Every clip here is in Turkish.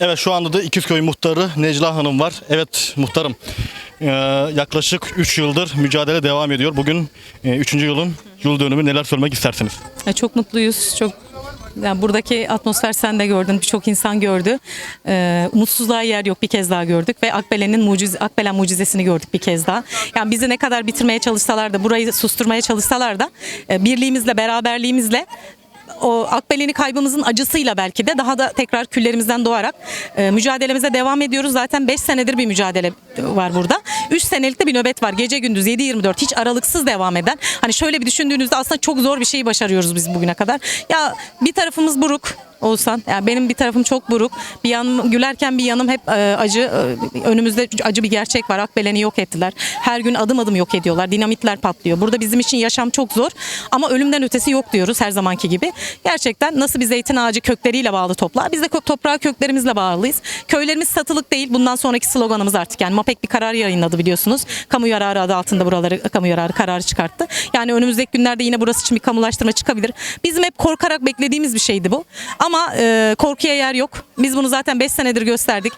Evet şu anda da İkizköy muhtarı Necla Hanım var. Evet muhtarım ee, yaklaşık 3 yıldır mücadele devam ediyor. Bugün 3. yılın yıl dönümü neler söylemek istersiniz? Ya Çok mutluyuz. Çok yani buradaki atmosfer sen de gördün. Birçok insan gördü. Ee, umutsuzluğa yer yok bir kez daha gördük ve Akbelen'in mucize, Akbelen mucizesini gördük bir kez daha. Yani bizi ne kadar bitirmeye çalışsalar da burayı susturmaya çalışsalar da e, birliğimizle beraberliğimizle o Akbelen'i kaybımızın acısıyla belki de daha da tekrar küllerimizden doğarak e, mücadelemize devam ediyoruz. Zaten 5 senedir bir mücadele var burada. 3 senelik de bir nöbet var. Gece gündüz 7-24 hiç aralıksız devam eden. Hani şöyle bir düşündüğünüzde aslında çok zor bir şeyi başarıyoruz biz bugüne kadar. Ya bir tarafımız buruk olsan. Yani benim bir tarafım çok buruk. Bir yanım gülerken bir yanım hep e, acı. E, önümüzde acı bir gerçek var. Akbelen'i yok ettiler. Her gün adım adım yok ediyorlar. Dinamitler patlıyor. Burada bizim için yaşam çok zor. Ama ölümden ötesi yok diyoruz her zamanki gibi. Gerçekten nasıl bir zeytin ağacı kökleriyle bağlı toplar. Biz de toprağa köklerimizle bağlıyız. Köylerimiz satılık değil. Bundan sonraki sloganımız artık yani MAPEK bir karar yayınladı biliyorsunuz. Kamu yararı adı altında buraları kamu yararı kararı çıkarttı. Yani önümüzdeki günlerde yine burası için bir kamulaştırma çıkabilir. Bizim hep korkarak beklediğimiz bir şeydi bu. Ama e, korkuya yer yok. Biz bunu zaten 5 senedir gösterdik.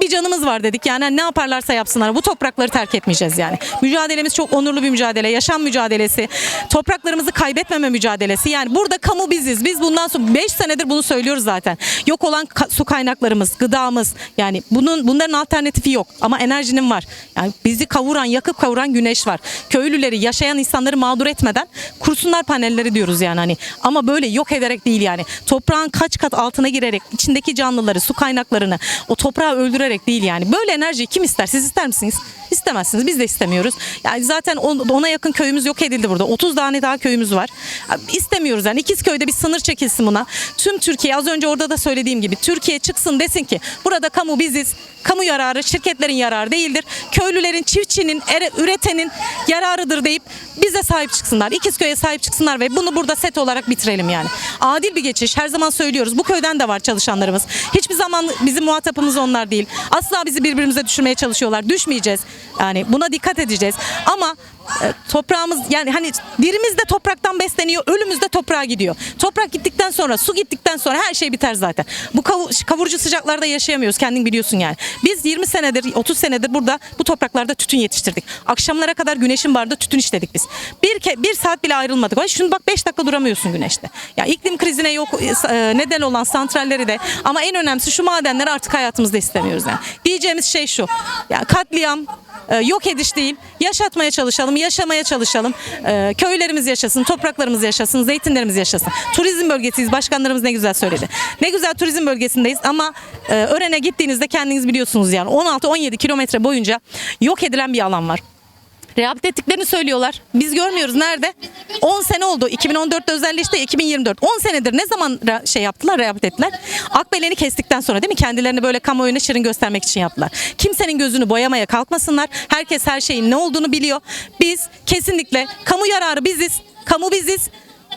Bir canımız var dedik. Yani ne yaparlarsa yapsınlar. Bu toprakları terk etmeyeceğiz yani. Mücadelemiz çok onurlu bir mücadele. Yaşam mücadelesi. Topraklarımızı kaybetmeme mücadelesi. Yani burada kamu biziz. Biz bundan sonra 5 senedir bunu söylüyoruz zaten. Yok olan ka- su kaynaklarımız, gıdamız. Yani bunun bunların alternatifi yok. Ama enerjinin var. Yani bizi kavuran, yakıp kavuran güneş var. Köylüleri, yaşayan insanları mağdur etmeden kursunlar panelleri diyoruz yani hani. Ama böyle yok ederek değil yani. Toprağın kaç kat altına girerek içindeki canlıları, su kaynaklarını o toprağı öldürerek değil yani. Böyle enerjiyi kim ister? Siz ister misiniz? İstemezsiniz. Biz de istemiyoruz. Yani zaten on- ona yakın köyümüz yok edildi burada. 30 tane daha köyümüz var. İstemiyoruz yani. İkizköy'de bir sınır çekilsin buna. Tüm Türkiye az önce orada da söylediğim gibi Türkiye çıksın desin ki burada kamu biziz. Kamu yararı şirketlerin yararı değildir. Köylülerin, çiftçinin, üretenin yararıdır deyip bize sahip çıksınlar. İkizköy'e sahip çıksınlar ve bunu burada set olarak bitirelim yani. Adil bir geçiş. Her zaman söylüyoruz. Bu köyden de var çalışanlarımız. Hiçbir zaman bizim muhatapımız onlar değil. Asla bizi birbirimize düşürmeye çalışıyorlar. Düşmeyeceğiz. Yani buna dikkat edeceğiz. Ama e, toprağımız yani hani dirimiz de topraktan besleniyor, ölümüz de toprağa gidiyor. Toprak gittikten sonra, su gittikten sonra her şey biter zaten. Bu kavu- kavurucu sıcaklarda yaşayamıyoruz. Kendin biliyorsun yani. Biz 20 senedir, 30 senedir burada bu topraklarda tütün yetiştirdik. Akşamlara kadar güneşin barda tütün işledik biz. Bir bir saat bile ayrılmadık. Ay Şimdi bak 5 dakika duramıyorsun güneşte. Ya iklim krizine yok e, neden olan santralleri de ama en önemlisi şu madenleri artık hayatımızda istemiyoruz yani. Diyeceğimiz şey şu. Ya katliam e, yok ediş değil. Yaşatmaya çalışalım, yaşamaya çalışalım. E, köylerimiz yaşasın, topraklarımız yaşasın, zeytinlerimiz yaşasın. Turizm bölgesiyiz. Başkanlarımız ne güzel söyledi. Ne güzel turizm bölgesindeyiz ama e, Ören'e gittiğinizde kendiniz biliyorsunuz yani 16-17 kilometre boyunca yok edilen bir alan var. Rehabilite ettiklerini söylüyorlar. Biz görmüyoruz. Nerede? 10 sene oldu. 2014'te özelleşti. 2024. 10 senedir ne zaman şey yaptılar, rehabilite ettiler? Akbelen'i kestikten sonra değil mi? Kendilerini böyle kamuoyuna şirin göstermek için yaptılar. Kimsenin gözünü boyamaya kalkmasınlar. Herkes her şeyin ne olduğunu biliyor. Biz kesinlikle kamu yararı biziz. Kamu biziz.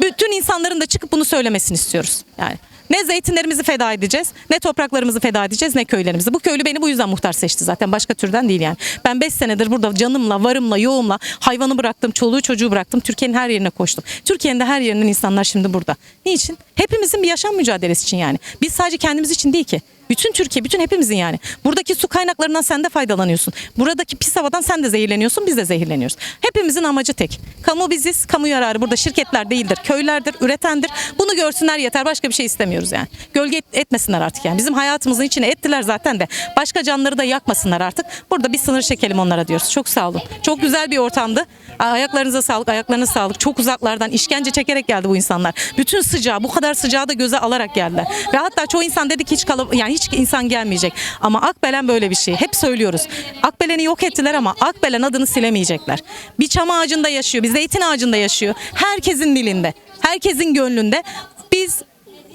Bütün insanların da çıkıp bunu söylemesini istiyoruz. Yani ne zeytinlerimizi feda edeceğiz, ne topraklarımızı feda edeceğiz, ne köylerimizi. Bu köylü beni bu yüzden muhtar seçti zaten. Başka türden değil yani. Ben 5 senedir burada canımla, varımla, yoğumla hayvanı bıraktım, çoluğu çocuğu bıraktım. Türkiye'nin her yerine koştum. Türkiye'nin de her yerinden insanlar şimdi burada. Niçin? Hepimizin bir yaşam mücadelesi için yani. Biz sadece kendimiz için değil ki. Bütün Türkiye, bütün hepimizin yani. Buradaki su kaynaklarından sen de faydalanıyorsun. Buradaki pis havadan sen de zehirleniyorsun, biz de zehirleniyoruz. Hepimizin amacı tek. Kamu biziz, kamu yararı burada şirketler değildir, köylerdir, üretendir. Bunu görsünler yeter, başka bir şey istemiyoruz yani. Gölge et- etmesinler artık yani. Bizim hayatımızın içine ettiler zaten de. Başka canları da yakmasınlar artık. Burada bir sınır çekelim onlara diyoruz. Çok sağ olun. Çok güzel bir ortamdı. Ayaklarınıza sağlık, ayaklarınıza sağlık. Çok uzaklardan işkence çekerek geldi bu insanlar. Bütün sıcağı, bu kadar sıcağı da göze alarak geldiler. Ve hatta çoğu insan dedi ki hiç kalıp yani hiç insan gelmeyecek. Ama Akbelen böyle bir şey. Hep söylüyoruz. Akbelen'i yok ettiler ama Akbelen adını silemeyecekler. Bir çam ağacında yaşıyor, bir zeytin ağacında yaşıyor. Herkesin dilinde, herkesin gönlünde. Biz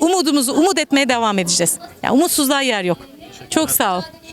umudumuzu umut etmeye devam edeceğiz. Yani umutsuzluğa yer yok. Çok sağ ol.